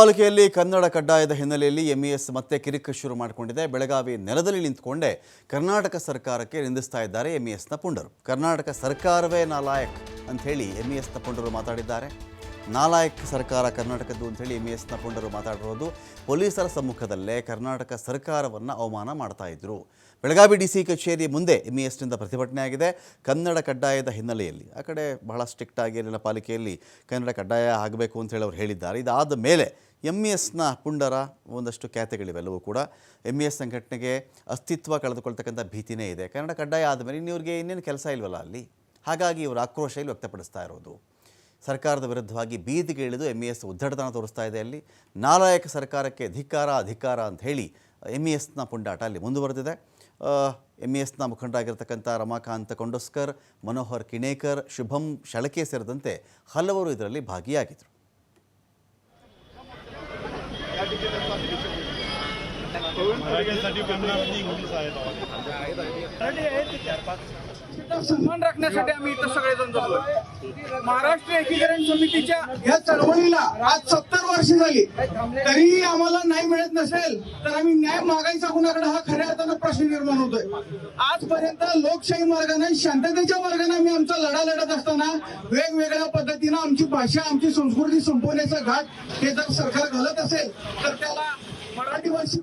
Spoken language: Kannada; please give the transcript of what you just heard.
ಪಾಲಿಕೆಯಲ್ಲಿ ಕನ್ನಡ ಕಡ್ಡಾಯದ ಹಿನ್ನೆಲೆಯಲ್ಲಿ ಎಂಇಎಸ್ ಮತ್ತೆ ಕಿರಿಕ್ ಶುರು ಮಾಡಿಕೊಂಡಿದೆ. ಬೆಳಗಾವಿ ನೆಲದಲ್ಲಿ ನಿಂತುಕೊಂಡೇ ಕರ್ನಾಟಕ ಸರ್ಕಾರಕ್ಕೆ ನಿಂದಿಸ್ತಾ ಇದ್ದಾರೆ ಎಂಇಎಸ್ನ ಪುಂಡರು. ಕರ್ನಾಟಕ ಸರ್ಕಾರವೇ ನಾಲಾಯಕ್ ಅಂತ ಹೇಳಿ ಎಂಇಎಸ್ನ ಪುಂಡರು ಮಾತಾಡಿದ್ದಾರೆ. ನಾಲಾಯಕ್ ಸರ್ಕಾರ ಕರ್ನಾಟಕದ್ದು ಹೇಳಿ ಎಸ್ ಪುಂಡರು ಮಾತಾಡಿರೋದು. ಪೊಲೀಸರ ಸಮ್ಮುಖದಲ್ಲೇ ಕರ್ನಾಟಕ ಸರ್ಕಾರವನ್ನು ಅವಮಾನ ಮಾಡ್ತಾ ಇದ್ರು. ಬೆಳಗಾವಿ ಡಿ ಸಿ ಕಚೇರಿ ಮುಂದೆ ಎಂಇಎಸ್ನಿಂದ ಪ್ರತಿಭಟನೆ ಆಗಿದೆ. ಕನ್ನಡ ಕಡ್ಡಾಯದ ಹಿನ್ನೆಲೆಯಲ್ಲಿ, ಆ ಕಡೆ ಬಹಳ ಸ್ಟ್ರಿಕ್ಟ್ ಆಗಿ ಅಲ್ಲಿನ ಪಾಲಿಕೆಯಲ್ಲಿ ಕನ್ನಡ ಕಡ್ಡಾಯ ಆಗಬೇಕು ಅಂತ ಹೇಳಿ ಅವ್ರು ಹೇಳಿದ್ದಾರೆ. ಇದಾದ ಮೇಲೆ ಎಂ ಇ ಎಸ್ನ ಪುಂಡರ ಒಂದಷ್ಟು ಖ್ಯಾತೆಗಳಿವೆಲ್ಲವೂ ಕೂಡ ಎಂ ಎಸ್ ಸಂಘಟನೆಗೆ ಅಸ್ತಿತ್ವ ಕಳೆದುಕೊಳ್ತಕ್ಕಂಥ ಭೀತಿನೇ ಇದೆ. ಕನ್ನಡ ಕಡ್ಡಾಯ ಆದಮೇಲೆ ಇನ್ನು ಇವ್ರಿಗೆ ಇನ್ನೇನು ಕೆಲಸ ಇಲ್ವಲ್ಲ ಅಲ್ಲಿ? ಹಾಗಾಗಿ ಇವರು ಆಕ್ರೋಶ ಇಲ್ಲಿ ವ್ಯಕ್ತಪಡಿಸ್ತಾ ಇರೋದು. ಸರ್ಕಾರದ ವಿರುದ್ಧವಾಗಿ ಬೀದಿಗೆ ಇಳಿದು ಎಂ ಇ ಎಸ್ ಉದ್ದಟತನ ತೋರಿಸ್ತಾ ಇದೆ ಅಲ್ಲಿ. ನಾಲಾಯಕ ಸರ್ಕಾರಕ್ಕೆ ಅಧಿಕಾರ ಅಧಿಕಾರ ಅಂತ ಹೇಳಿ ಎಂ ಇ ಎಸ್ನ ಪುಂಡಾಟ ಅಲ್ಲಿ ಮುಂದುವರೆದಿದೆ. ಎಂ ಇ ಎಸ್ನ ಮುಖಂಡರಾಗಿರ್ತಕ್ಕಂಥ ರಮಾಕಾಂತ ಕೊಂಡೋಸ್ಕರ್, ಮನೋಹರ್ ಕಿಣೇಕರ್, ಶುಭಂ ಶಳಕೆ ಸೇರಿದಂತೆ ಹಲವರು ಇದರಲ್ಲಿ ಭಾಗಿಯಾಗಿದ್ದರು मराठीसाठी कन्नडमध्ये इंग्लिश आहेत सन्मान राखण्यासाठी आम्ही इथं सगळेजण महाराष्ट्र एकीकरण समितीच्या या चळवळीला आज सत्तर वर्ष झाली. तरीही आम्हाला नाही मिळत नसेल तर आम्ही न्याय मागायचा कुणाकडे? हा खऱ्या अर्थानं प्रश्न निर्माण होतोय. आजपर्यंत लोकशाही मार्गाने शांततेच्या मार्गाने आम्ही आमचा लढा लढत असताना वेगवेगळ्या पद्धतीनं आमची भाषा आमची संस्कृती संपवण्याचा घाट हे जर सरकार घालत असेल तर त्याला मराठी भाषिक